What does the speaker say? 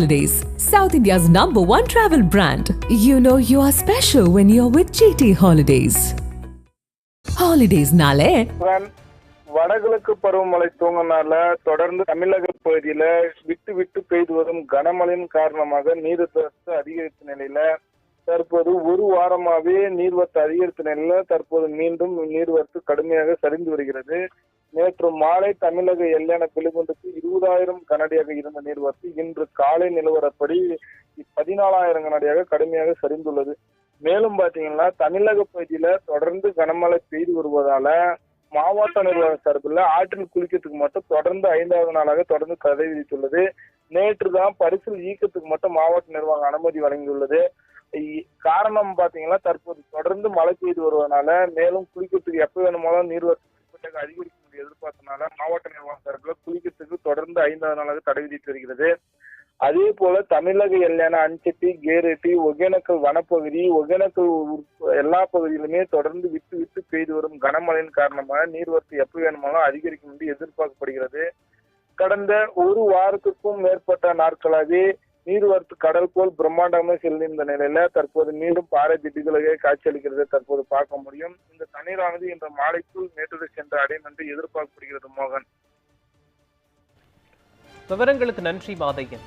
Holidays, South India's number one travel brand. You know you are special when you're with GT Holidays. Holidays nale வடகிழக்கு பருவமழை தூங்கினால தொடர்ந்து தமிழக பகுதியில விட்டு விட்டு பெய்து வரும் கனமழையின் காரணமாக நீர்வரத்து அதிகரித்த நிலையில தற்போது ஒரு வாரமாவே நீர்வரத்து அதிகரித்த நிலையில தற்போது மீண்டும் நீர்வரத்து கடுமையாக சரிந்து வருகிறது நேற்று மாலை தமிழக எல்லையான பிலிகுண்டுக்கு இருபதாயிரம் கனடியாக இருந்த நீர்வரத்து இன்று காலை நிலவரப்படி பதினாலாயிரம் கனடியாக கடுமையாக சரிந்துள்ளது. மேலும் பாத்தீங்கன்னா தமிழக பகுதியில தொடர்ந்து கனமழை பெய்து வருவதால மாவட்ட நிர்வாக சார்பில் ஆற்றில் குளிக்கிறதுக்கு மட்டும் தொடர்ந்து ஐந்தாவது நாளாக தொடர்ந்து கதை விதித்துள்ளது. நேற்று தான் பரிசில் ஈக்கத்துக்கு மட்டும் மாவட்ட நிர்வாகம் அனுமதி வழங்கியுள்ளது. காரணம் பாத்தீங்கன்னா தற்போது தொடர்ந்து மழை பெய்து வருவதனால மேலும் குளிக்கிறதுக்கு எப்ப வேணுமானாலும் நீர்வரத்து தொடர்ந்து ஐந்தாவது நாளாக தடை விதித்து வருகிறது. அதே போல தமிழக எல்லையான அஞ்சட்டி கேரட்டி ஒகேனக்கல் வனப்பகுதி ஒகேனக்கல் எல்லா பகுதியிலுமே தொடர்ந்து விட்டு விட்டு பெய்து வரும் கனமழையின் காரணமாக நீர்வரத்து எப்ப வேணுமானாலும் அதிகரிக்கும் என்று எதிர்பார்க்கப்படுகிறது. கடந்த ஒரு வாரத்துக்கும் மேற்பட்ட நாட்களாகவே நீர்வரத்து கடல் போல் பிரம்மாண்டமாக செல்கின்ற நிலையில தற்போது மீண்டும் பாறை திட்டுகளாக காட்சியளிக்கிறது தற்போது பார்க்க முடியும். இந்த தண்ணீரானது இன்று மாலைக்குள் நேற்று சென்று அடையும் என்று எதிர்பார்க்கப்படுகிறது மோகன். விவரங்களுக்கு நன்றி மாதையன்.